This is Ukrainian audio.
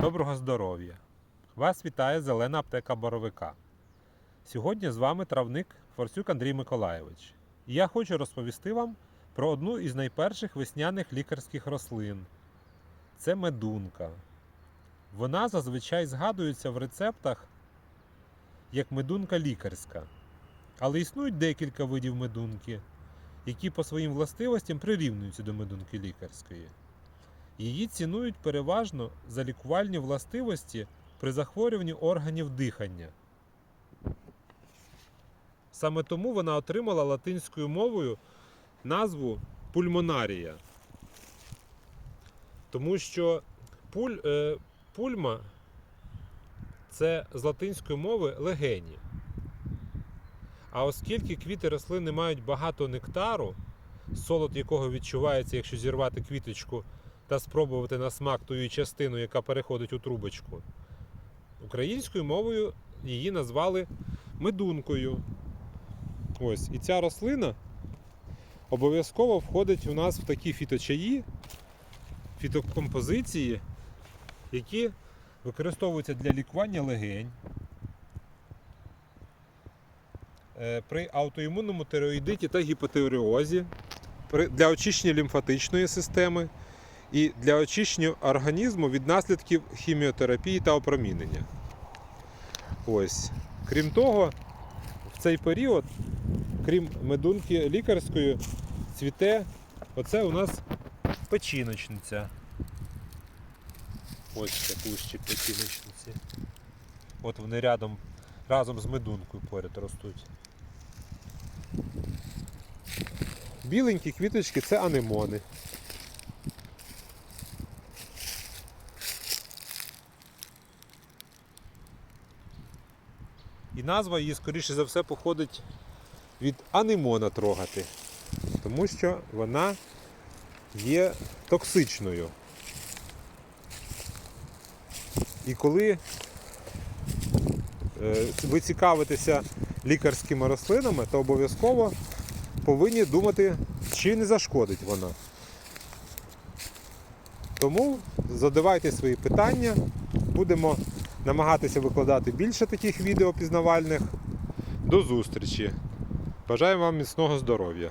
Доброго здоров'я! Вас вітає зелена аптека Боровика. Сьогодні з вами травник Форсюк Андрій Миколайович. І я хочу розповісти вам про одну із найперших весняних лікарських рослин. Це медунка. Вона зазвичай згадується в рецептах як медунка лікарська. Але існують декілька видів медунки, які по своїм властивостям прирівнюються до медунки лікарської. Її цінують переважно за лікувальні властивості при захворюванні органів дихання. Саме тому вона отримала латинською мовою назву пульмонарія. Тому що пуль, е, пульма це з латинської мови легені. А оскільки квіти рослини мають багато нектару, солод якого відчувається, якщо зірвати квіточку та спробувати на смак ту частину, яка переходить у трубочку. Українською мовою її назвали медункою. Ось. І ця рослина обов'язково входить у нас в такі фіточаї, фітокомпозиції, які використовуються для лікування легень. е, При аутоімунному тиреоїдиті та гіпотиреозі, для очищення лімфатичної системи, і для очищення організму від наслідків хіміотерапії та опромінення. Ось. Крім того, в цей період, крім медунки лікарської, цвіте оце у нас печіночниця. Ось це кущі печіночниці. От вони рядом, разом з медункою поряд ростуть. Біленькі квіточки це анемони. І назва її, скоріше за все, походить від анемона трогати, тому що вона є токсичною. І коли е, ви цікавитеся лікарськими рослинами, то обов'язково повинні думати, чи не зашкодить вона. Тому задавайте свої питання, будемо намагатися викладати більше таких відео пізнавальних. До зустрічі! Бажаю вам міцного здоров'я!